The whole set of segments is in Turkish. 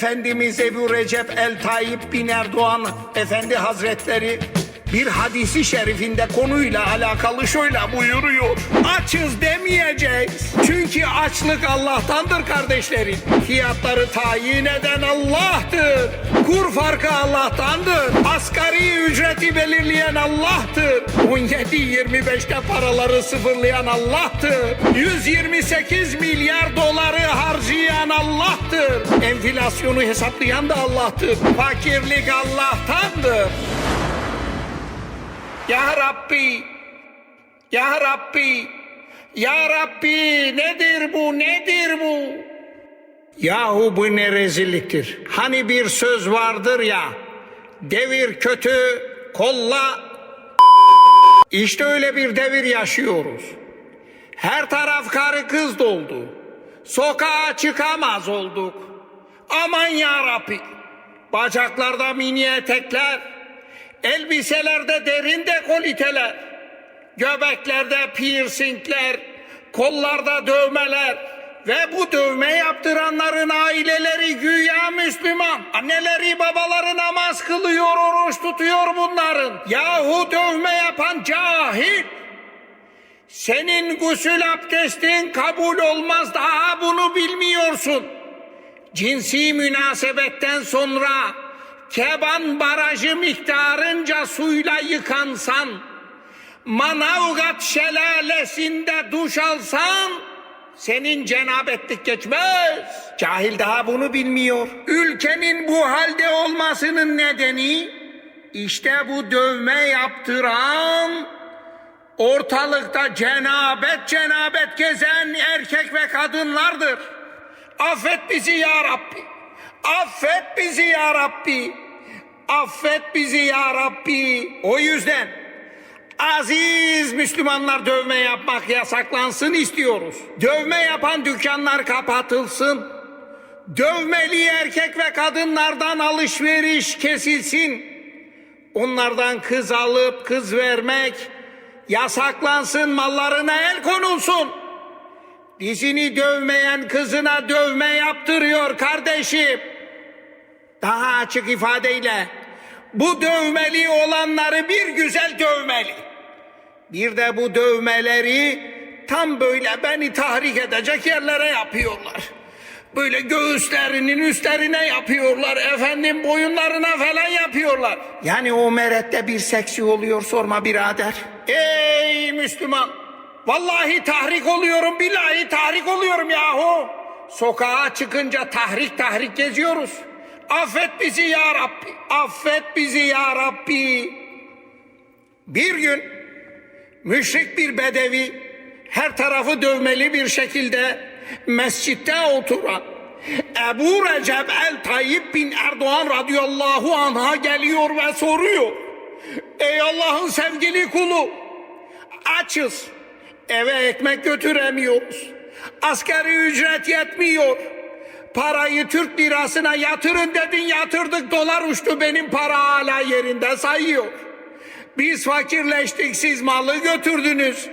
Efendimiz Ebu Recep El Tayyip bin Erdoğan Efendi Hazretleri bir hadisi şerifinde konuyla alakalı şöyle buyuruyor. Açız demeyeceğiz. Çünkü açlık Allah'tandır kardeşlerim. Fiyatları tayin eden Allah'tır. Kur farkı Allah'tandır. Asgari ücreti belirleyen Allah'tır. 17-25'te paraları sıfırlayan Allah'tır. 128 milyar doları harcayan Allah'tır. Enflasyonu hesaplayan da Allah'tır. Fakirlik Allah'tandır. Ya Rabbi, Ya Rabbi, Ya Rabbi nedir bu, nedir bu? Yahu bu ne rezilliktir. Hani bir söz vardır ya, devir kötü, kolla. İşte öyle bir devir yaşıyoruz. Her taraf karı kız doldu. Sokağa çıkamaz olduk. Aman ya Rabbi. Bacaklarda mini etekler, elbiselerde derin dekoliteler, göbeklerde piercingler, kollarda dövmeler ve bu dövme yaptıranların aileleri güya Müslüman. Anneleri babaları namaz kılıyor, oruç tutuyor bunların. Yahu dövme yapan cahil. Senin gusül abdestin kabul olmaz daha bunu bilmiyorsun. Cinsi münasebetten sonra Keban barajı miktarınca suyla yıkansan, Manavgat şelalesinde duş alsan, senin cenabetlik geçmez. Cahil daha bunu bilmiyor. Ülkenin bu halde olmasının nedeni, işte bu dövme yaptıran, ortalıkta cenabet cenabet gezen erkek ve kadınlardır. Affet bizi ya Rabbi. Affet bizi ya Rabbi. Affet bizi ya Rabbi. O yüzden aziz Müslümanlar dövme yapmak yasaklansın istiyoruz. Dövme yapan dükkanlar kapatılsın. Dövmeli erkek ve kadınlardan alışveriş kesilsin. Onlardan kız alıp kız vermek yasaklansın, mallarına el konulsun. Dizini dövmeyen kızına dövme yaptırıyor kardeşim. Daha açık ifadeyle bu dövmeli olanları bir güzel dövmeli. Bir de bu dövmeleri tam böyle beni tahrik edecek yerlere yapıyorlar. Böyle göğüslerinin üstlerine yapıyorlar. Efendim boyunlarına falan yapıyorlar. Yani o merette bir seksi oluyor sorma birader. Ey Müslüman! Vallahi tahrik oluyorum, billahi tahrik oluyorum yahu. Sokağa çıkınca tahrik tahrik geziyoruz. Affet bizi ya Rabbi. Affet bizi ya Rabbi. Bir gün müşrik bir bedevi her tarafı dövmeli bir şekilde mescitte oturan Ebu Recep el Tayyip bin Erdoğan radıyallahu anh'a geliyor ve soruyor. Ey Allah'ın sevgili kulu açız. Eve ekmek götüremiyoruz. Asgari ücret yetmiyor. Parayı Türk lirasına yatırın dedin yatırdık dolar uçtu benim para hala yerinde sayıyor. Biz fakirleştik siz malı götürdünüz.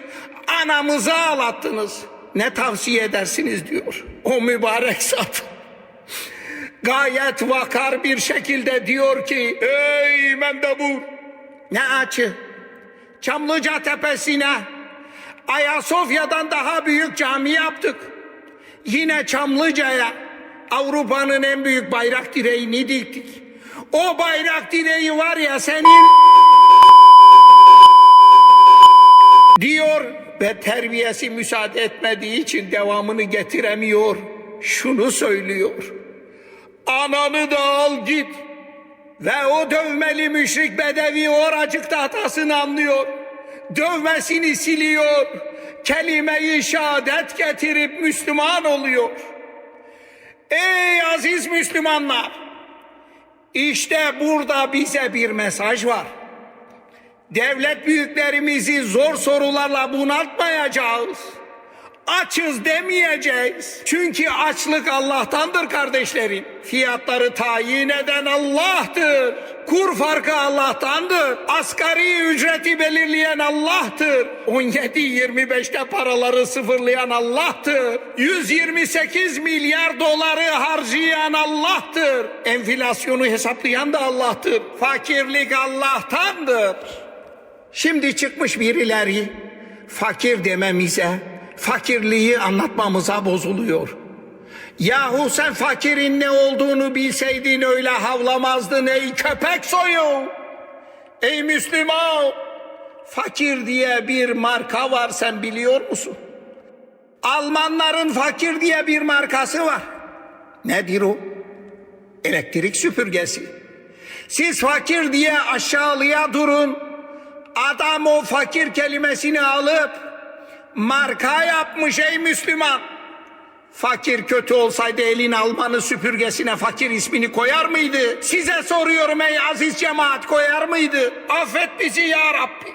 Anamızı ağlattınız. Ne tavsiye edersiniz diyor. O mübarek zat. Gayet vakar bir şekilde diyor ki ey mendebur ne açı Çamlıca tepesine Ayasofya'dan daha büyük cami yaptık. Yine Çamlıca'ya Avrupa'nın en büyük bayrak direğini diktik. O bayrak direği var ya senin diyor ve terbiyesi müsaade etmediği için devamını getiremiyor. Şunu söylüyor. Ananı da al git. Ve o dövmeli müşrik bedevi oracıkta hatasını anlıyor. Dövmesini siliyor. Kelime-i şehadet getirip Müslüman oluyor. Ey aziz Müslümanlar! İşte burada bize bir mesaj var. Devlet büyüklerimizi zor sorularla bunaltmayacağız. Açız demeyeceğiz. Çünkü açlık Allah'tandır kardeşlerim. Fiyatları tayin eden Allah'tır. Kur farkı Allah'tandır. Asgari ücreti belirleyen Allah'tır. 17-25'te paraları sıfırlayan Allah'tır. 128 milyar doları harcayan Allah'tır. Enflasyonu hesaplayan da Allah'tır. Fakirlik Allah'tandır. Şimdi çıkmış birileri fakir dememize, fakirliği anlatmamıza bozuluyor. Yahu sen fakirin ne olduğunu bilseydin öyle havlamazdın ey köpek soyu. Ey Müslüman, fakir diye bir marka var sen biliyor musun? Almanların fakir diye bir markası var. Nedir o? Elektrik süpürgesi. Siz fakir diye aşağılığa durun. Adam o fakir kelimesini alıp marka yapmış ey Müslüman. Fakir kötü olsaydı elin Almanı süpürgesine fakir ismini koyar mıydı? Size soruyorum ey aziz cemaat koyar mıydı? Affet bizi ya Rabbi.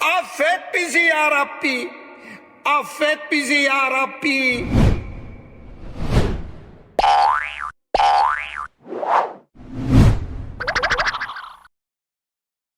Affet bizi ya Rabbi. Affet bizi ya Rabbi.